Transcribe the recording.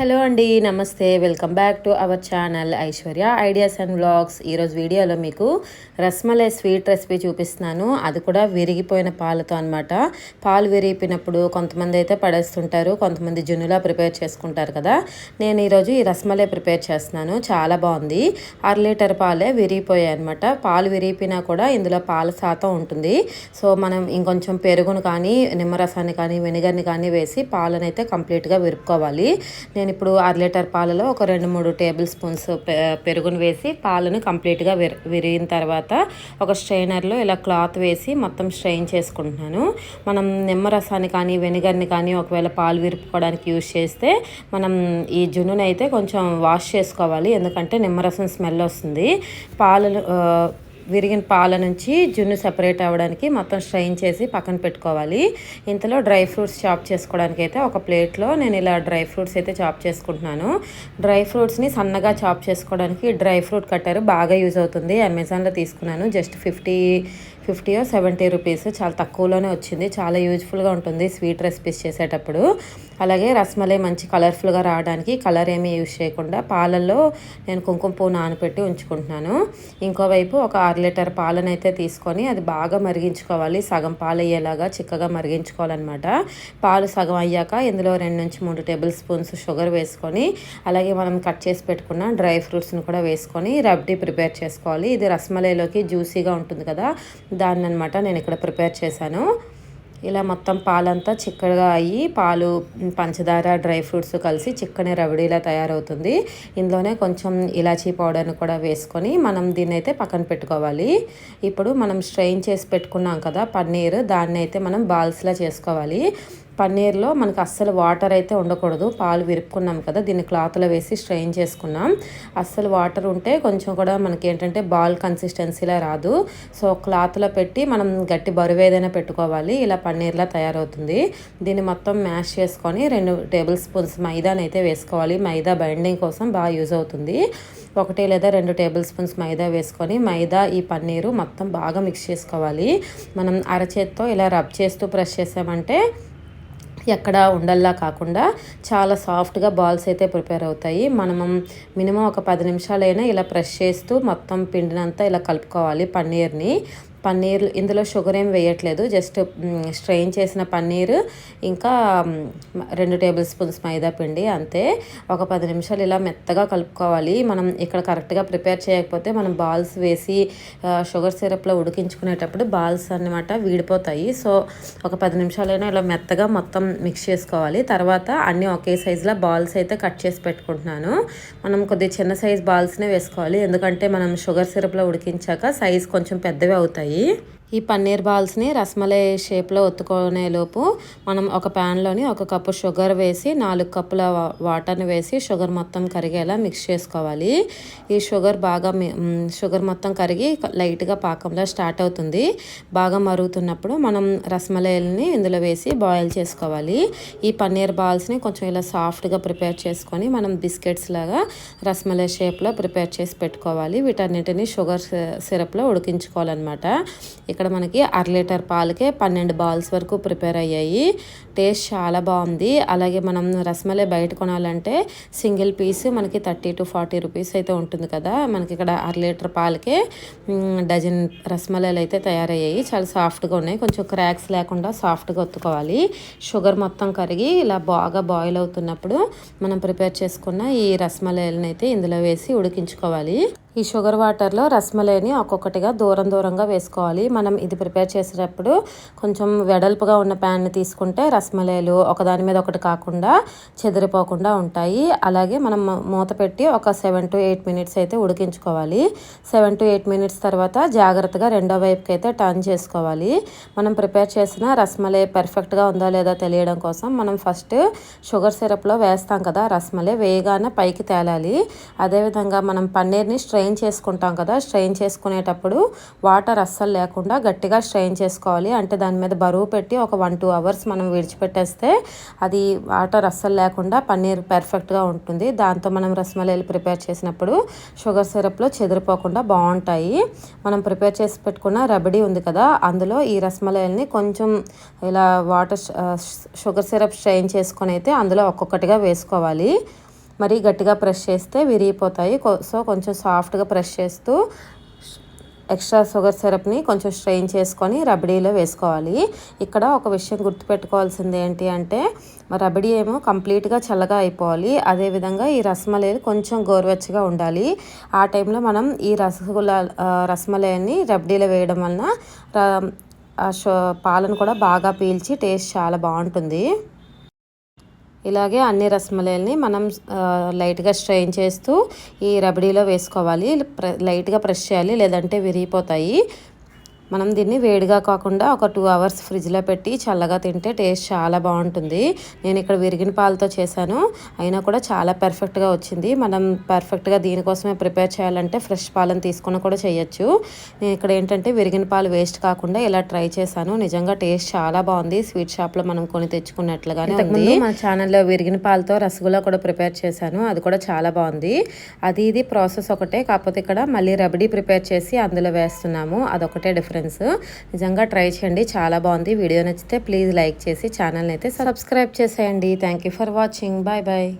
Hello అండి నమస్తే. Welcome back to our channel Aishwarya ideas and vlogs. ఈరోజు వీడియోలో మీకు రస్మలై స్వీట్ రెసిపీ చూపిస్తున్నాను. అది కూడా విరిగిపోయిన పాలతో అనమాట పాలు విరిగిపోయినప్పుడు కొంతమంది అయితే పడేస్తుంటారు కొంతమంది జున్నులా ప్రిపేర్ చేసుకుంటారు కదా. నేను ఈరోజు ఈ రస్మలై ప్రిపేర్ చేస్తున్నాను. చాలా బాగుంది. అర లీటర్ పాలే విరిగిపోయాయి అనమాట పాలు విరిగిపోయినా కూడా ఇందులో పాల శాతం ఉంటుంది. సో మనం ఇంకొంచెం పెరుగును కానీ నిమ్మరసాన్ని కానీ వెనిగర్ని కానీ వేసి పాలనైతే అయితే కంప్లీట్గా విరుపుకోవాలి. నేను ఇప్పుడు అర లీటర్ పాలలో ఒక రెండు మూడు టేబుల్ స్పూన్స్ పెరుగును వేసి పాలను కంప్లీట్గా విరి విరిగిన తర్వాత ఒక స్ట్రైనర్లో ఇలా క్లాత్ వేసి మొత్తం స్ట్రెయిన్ చేసుకుంటున్నాను. మనం నిమ్మరసాన్ని కానీ వెనిగర్ని కానీ ఒకవేళ పాలు విరుపుకోవడానికి యూజ్ చేస్తే మనం ఈ జున్నునైతే కొంచెం వాష్ చేసుకోవాలి. ఎందుకంటే నిమ్మరసం స్మెల్ వస్తుంది. పాలు విరిగిన పాల నుంచి జున్ను సెపరేట్ అవ్వడానికి మొత్తం స్ట్రైన్ చేసి పక్కన పెట్టుకోవాలి. ఇంతలో డ్రై ఫ్రూట్స్ చాప్ చేసుకోవడానికి అయితే ఒక ప్లేట్లో నేను ఇలా డ్రై ఫ్రూట్స్ అయితే చాప్ చేసుకుంటున్నాను. డ్రై ఫ్రూట్స్ని సన్నగా చాప్ చేసుకోవడానికి డ్రై ఫ్రూట్ కట్టర్ బాగా యూజ్ అవుతుంది. అమెజాన్లో తీసుకున్నాను. జస్ట్ ఫిఫ్టీ ఫిఫ్టీయో సెవెంటీ రూపీస్. చాలా తక్కువలోనే వచ్చింది. చాలా యూజ్ఫుల్గా ఉంటుంది స్వీట్ రెసిపీస్ చేసేటప్పుడు. అలాగే రస్మలై మంచి కలర్ఫుల్గా రావడానికి కలర్ ఏమీ యూజ్ చేయకుండా పాలల్లో నేను కుంకుమ పువ్వు నానబెట్టి ఉంచుకుంటున్నాను. ఇంకోవైపు ఒక అర లీటర్ పాలను అయితే తీసుకొని అది బాగా మరిగించుకోవాలి. సగం పాలు అయ్యేలాగా చిక్కగా మరిగించుకోవాలన్నమాట. పాలు సగం అయ్యాక ఇందులో రెండు నుంచి మూడు టేబుల్ స్పూన్స్ షుగర్ వేసుకొని అలాగే మనం కట్ చేసి పెట్టుకున్న డ్రై ఫ్రూట్స్ని కూడా వేసుకొని రబ్డీ ప్రిపేర్ చేసుకోవాలి. ఇది రస్మలైలోకి జ్యూసీగా ఉంటుంది కదా. దాన్ని అనమాట నేను ఇక్కడ ప్రిపేర్ చేశాను. ఇలా మొత్తం పాలంతా చిక్కగా అయ్యి పాలు పంచదార డ్రై ఫ్రూట్స్ కలిసి చిక్కని రవిడిలా తయారవుతుంది. ఇందులోనే కొంచెం ఇలాచీ పౌడర్ని కూడా వేసుకొని మనం దీన్ని అయితే పక్కన పెట్టుకోవాలి. ఇప్పుడు మనం స్ట్రెయిన్ చేసి పెట్టుకున్నాం కదా పన్నీర్ దాన్ని అయితే మనం బాల్స్లా చేసుకోవాలి. పన్నీర్లో మనకు అస్సలు వాటర్ అయితే ఉండకూడదు. పాలు విరుపుకున్నాం కదా దీన్ని క్లాత్లో వేసి స్ట్రెయిన్ చేసుకున్నాం. అస్సలు వాటర్ ఉంటే కొంచెం కూడా మనకి ఏంటంటే బాల్ కన్సిస్టెన్సీలా రాదు. సో క్లాత్లో పెట్టి మనం గట్టి బరువు ఏదైనా పెట్టుకోవాలి. ఇలా పన్నీర్లా తయారవుతుంది. దీన్ని మొత్తం మ్యాష్ చేసుకొని రెండు టేబుల్ స్పూన్స్ మైదానైతే వేసుకోవాలి. మైదా బైండింగ్ కోసం బాగా యూజ్ అవుతుంది. ఒకటి లేదా రెండు టేబుల్ స్పూన్స్ మైదా వేసుకొని మైదా ఈ పన్నీరు మొత్తం బాగా మిక్స్ చేసుకోవాలి. మనం అరచేత్తో ఇలా రబ్ చేస్తూ ప్రెస్ చేసామంటే ఎక్కడ ఉండల్లా కాకుండా చాలా సాఫ్ట్గా బాల్స్ అయితే ప్రిపేర్ అవుతాయి. మనము మినిమం ఒక పది నిమిషాలైనా ఇలా ప్రెస్ చేస్తూ మొత్తం పిండినంతా ఇలా కలుపుకోవాలి పన్నీర్ని. పన్నీర్ ఇందులో షుగర్ ఏం వేయట్లేదు. జస్ట్ స్ట్రెయిన్ చేసిన పన్నీర్ ఇంకా రెండు టేబుల్ స్పూన్స్ మైదా పిండి అంతే. ఒక పది నిమిషాలు ఇలా మెత్తగా కలుపుకోవాలి. మనం ఇక్కడ కరెక్ట్గా ప్రిపేర్ చేయకపోతే మనం బాల్స్ వేసి షుగర్ సిరప్లో ఉడికించుకునేటప్పుడు బాల్స్ అన్నమాట వీడిపోతాయి. సో ఒక పది నిమిషాలైనా ఇలా మెత్తగా మొత్తం మిక్స్ చేసుకోవాలి. తర్వాత అన్నీ ఒకే సైజులో బాల్స్ అయితే కట్ చేసి పెట్టుకుంటున్నాను. మనం కొద్దిగా చిన్న సైజ్ బాల్స్నే వేసుకోవాలి. ఎందుకంటే మనం షుగర్ సిరప్లో ఉడికించాక సైజ్ కొంచెం పెద్దవి అవుతాయి. কড়াইয়ে ఈ పన్నీర్ బాల్స్ని రస్మలై షేప్లో ఒత్తుకునే లోపు మనం ఒక ప్యాన్లోని ఒక కప్పు షుగర్ వేసి నాలుగు కప్పుల వాటర్ని వేసి షుగర్ మొత్తం కరిగేలా మిక్స్ చేసుకోవాలి. ఈ షుగర్ బాగా షుగర్ మొత్తం కరిగి లైట్గా పాకంలో స్టార్ట్ అవుతుంది. బాగా మరుగుతున్నప్పుడు మనం రస్మలైల్ని ఇందులో వేసి బాయిల్ చేసుకోవాలి. ఈ పన్నీర్ బాల్స్ని కొంచెం ఇలా సాఫ్ట్గా ప్రిపేర్ చేసుకొని మనం బిస్కెట్స్ లాగా రస్మలై షేప్లో ప్రిపేర్ చేసి పెట్టుకోవాలి. వీటన్నిటిని షుగర్ సిరప్లో ఉడికించుకోవాలన్నమాట. ఇక్కడ మనకి అర లీటర్ పాలకే పన్నెండు బాల్స్ వరకు ప్రిపేర్ అయ్యాయి. టేస్ట్ చాలా బాగుంది. అలాగే మనం రసమలై బయట కొనాలంటే సింగిల్ పీస్ మనకి థర్టీ టు ఫార్టీ రూపీస్ అయితే ఉంటుంది కదా. మనకి ఇక్కడ అర లీటర్ పాలకే డజన్ రసమలైలు అయితే తయారయ్యాయి. చాలా సాఫ్ట్గా ఉన్నాయి. కొంచెం క్రాక్స్ లేకుండా సాఫ్ట్గా ఒత్తుకోవాలి. షుగర్ మొత్తం కరిగి ఇలా బాగా బాయిల్ అవుతున్నప్పుడు మనం ప్రిపేర్ చేసుకున్న ఈ రసమలైలను అయితే ఇందులో వేసి ఉడికించుకోవాలి. ఈ షుగర్ వాటర్లో రసమలైని ఒక్కొక్కటిగా దూరం దూరంగా వేసుకోవాలి. మనం ఇది ప్రిపేర్ చేసేటప్పుడు కొంచెం వెడల్పుగా ఉన్న ప్యాన్ని తీసుకుంటే రసమలైలు ఒకదాని మీద ఒకటి కాకుండా చెదిరిపోకుండా ఉంటాయి. అలాగే మనం మూత పెట్టి ఒక సెవెన్ టు ఎయిట్ మినిట్స్ అయితే ఉడికించుకోవాలి. సెవెన్ టు ఎయిట్ మినిట్స్ తర్వాత జాగ్రత్తగా రెండో వైపుకి అయితే టర్న్ చేసుకోవాలి. మనం ప్రిపేర్ చేసిన రసమలై పర్ఫెక్ట్గా ఉందో లేదో తెలియడం కోసం మనం ఫస్ట్ షుగర్ సిరప్లో వేస్తాం కదా రసమలై వేయగానే పైకి తేలాలి. అదేవిధంగా మనం పన్నీర్ని స్ట్రెయిన్ చేసుకుంటాం కదా స్ట్రెయిన్ చేసుకునేటప్పుడు వాటర్ అస్సలు లేకుండా గట్టిగా స్ట్రెయిన్ చేసుకోవాలి. అంటే దాని మీద బరువు పెట్టి ఒక వన్ టూ అవర్స్ మనం విడిచిపెట్టేస్తే అది వాటర్ అస్సలు లేకుండా పన్నీర్ పర్ఫెక్ట్గా ఉంటుంది. దాంతో మనం రసమలైలు ప్రిపేర్ చేసినప్పుడు షుగర్ సిరప్లో చెదిరిపోకుండా బాగుంటాయి. మనం ప్రిపేర్ చేసి పెట్టుకున్న రబడీ ఉంది కదా అందులో ఈ రసమలైల్ని కొంచెం ఇలా వాటర్ షుగర్ సిరప్ స్ట్రెయిన్ చేసుకొని అయితే అందులో ఒక్కొక్కటిగా వేసుకోవాలి. మరీ గట్టిగా ప్రెస్ చేస్తే విరిగిపోతాయి. సో కొంచెం సాఫ్ట్గా ప్రెస్ చేస్తూ ఎక్స్ట్రా షుగర్ సిరప్ని కొంచెం స్ట్రెయిన్ చేసుకొని రబడీలో వేసుకోవాలి. ఇక్కడ ఒక విషయం గుర్తుపెట్టుకోవాల్సింది ఏంటి అంటే రబడీ ఏమో కంప్లీట్గా చల్లగా అయిపోవాలి. అదేవిధంగా ఈ రసమలైలు కొంచెం గోరువెచ్చగా ఉండాలి. ఆ టైంలో మనం ఈ రసగుల్లా ఆ, రసమలైని రబడీలో వేయడం వలన ఆ షో పాలను కూడా బాగా పీల్చి టేస్ట్ చాలా బాగుంటుంది. ఇలాగే అన్ని రసమలైల్ని మనం లైట్గా స్ట్రెయిన్ చేస్తూ ఈ రబడీలో వేసుకోవాలి. లైట్గా ప్రెస్ చేయాలి. లేదంటే విరిగిపోతాయి. మనం దీన్ని వేడిగా కాకుండా ఒక టూ అవర్స్ ఫ్రిడ్జ్లో పెట్టి చల్లగా తింటే టేస్ట్ చాలా బాగుంటుంది. నేను ఇక్కడ విరిగిన పాలతో చేశాను. అయినా కూడా చాలా పర్ఫెక్ట్గా వచ్చింది. మనం పర్ఫెక్ట్గా దీనికోసమే ప్రిపేర్ చేయాలంటే ఫ్రెష్ పాలను తీసుకొని కూడా చేయొచ్చు. నేను ఇక్కడ ఏంటంటే విరిగిన పాలు వేస్ట్ కాకుండా ఇలా ట్రై చేశాను. నిజంగా టేస్ట్ చాలా బాగుంది. స్వీట్ షాప్లో మనం కొని తెచ్చుకున్నట్లుగానే ఉంది. మన ఛానల్లో విరిగిన పాలతో రసగుల్లా కూడా ప్రిపేర్ చేశాను. అది కూడా చాలా బాగుంది. అది ఇది ప్రాసెస్ ఒకటే. కాకపోతే ఇక్కడ మళ్ళీ రబడీ ప్రిపేర్ చేసి అందులో వేస్తున్నాము. అదొకటే డిఫరెన్స్ నిజంగా ట్రై చేయండి. చాలా బాగుంది. వీడియో నచ్చితే ప్లీజ్ లైక్ చేసి ఛానల్ని అయితే సబ్స్క్రైబ్ చేసేయండి. Thank you for watching bye bye